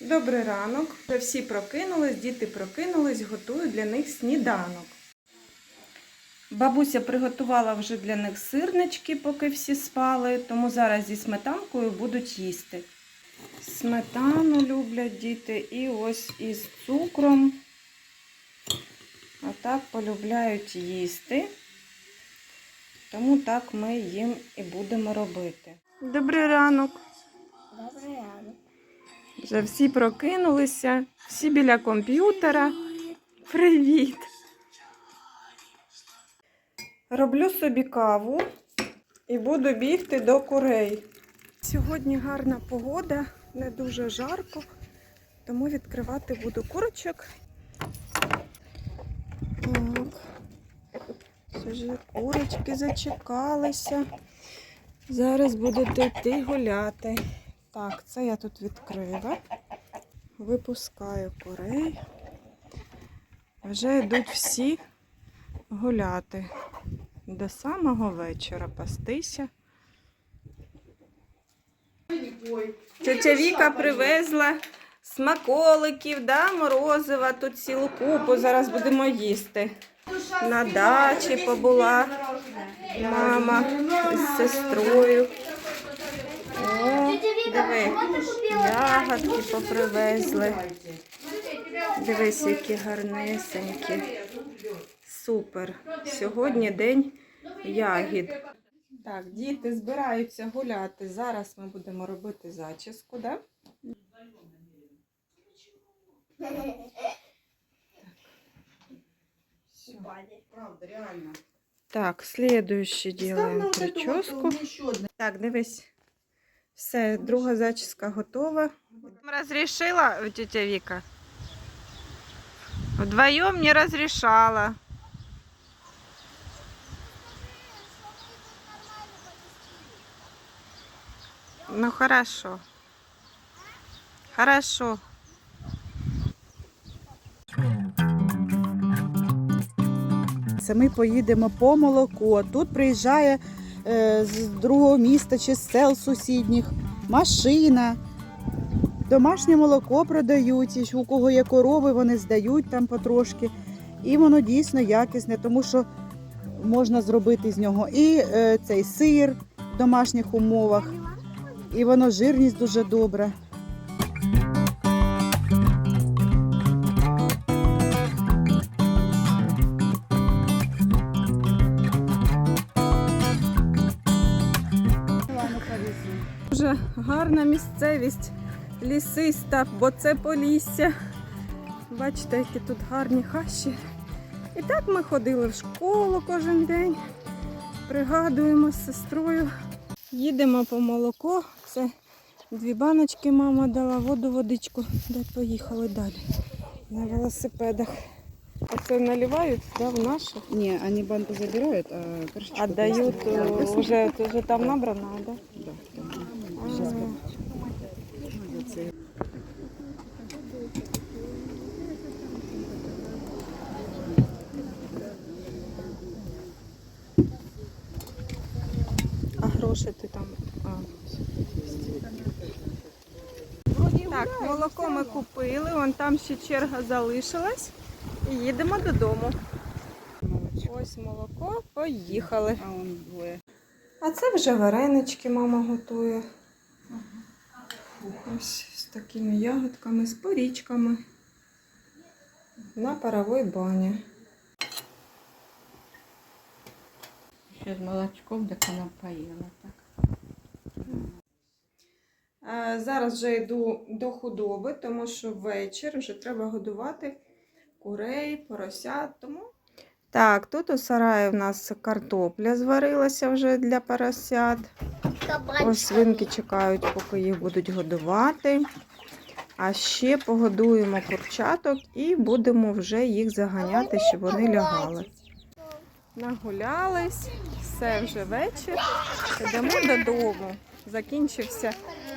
Добрий ранок. Вже всі прокинулись, діти прокинулись, готую для них сніданок. Бабуся приготувала вже для них сирнички, поки всі спали, тому зараз зі сметанкою будуть їсти. Сметану люблять діти і ось із цукром. Отак полюбляють їсти. Тому так ми їм і будемо робити. Добрий ранок. Вже всі прокинулися, всі біля комп'ютера. Привіт! Роблю собі каву і буду бігти до курей. Сьогодні гарна погода, не дуже жарко, тому відкривати буду курочок. Так. Вже курочки зачекалися. Зараз будуть йти гуляти. Так, це я тут відкрила. Випускаю курей. Вже йдуть всі гуляти до самого вечора пастися. Тетя Віка привезла смаколиків, да, морозива, тут цілу купу. Зараз будемо їсти. На дачі побула мама з сестрою. Диви, ягодки попривезли. Дивись, які гарнесенькі. Супер. Сьогодні день ягід. Так, діти збираються гуляти. Зараз ми будемо робити зачіску, да? Правда, реально. Так, следующий делаем прическу. Так, дивись. Все, друга зачіска готова. Разрешила тетя Віка? Вдвоем не разрешала. Ну хорошо. Хорошо. Це ми поїдемо по молоко. Тут приїжджає з другого міста чи з сел сусідніх машина. Домашнє молоко продають, і у кого є корови, вони здають там потрошки. І воно дійсно якісне, тому що можна зробити з нього і е, цей сир в домашніх умовах, і воно жирність дуже добра. Дуже гарна місцевість, лісиста, бо це полісся. Бачите, які тут гарні хащі. І так ми ходили в школу кожен день. Пригадуємо з сестрою. Їдемо по молоко. Це дві баночки мама дала, воду, водичку. Де поїхали далі. На велосипедах. Оце наливають да, в нашу, Ні, вони банку забирають, а кришечку а дають е, вже, вже там набрано, да? Да. А. Гроші ти там. А. Так, молоко ми купили, вон там ще черга залишилась. І їдемо додому. Ось молоко, поїхали. А це вже варенички мама готує. Ось з такими ягодками, з порічками. На паровій бані. Ще з молочком, так вона поїла. Так. Зараз вже йду до худоби, тому що вечір вже треба годувати курей, поросят. Тому... Так, тут у сараї в нас картопля зварилася вже для поросят. Ось свинки чекають, поки їх будуть годувати. А ще погодуємо курчаток і будемо вже їх заганяти, щоб вони лягали. Нагулялись, все вже вечір. Йдемо додому. Закінчився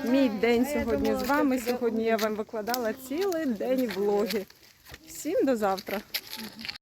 мій день сьогодні з вами. Сьогодні я вам викладала цілий день влоги. Всім до завтра.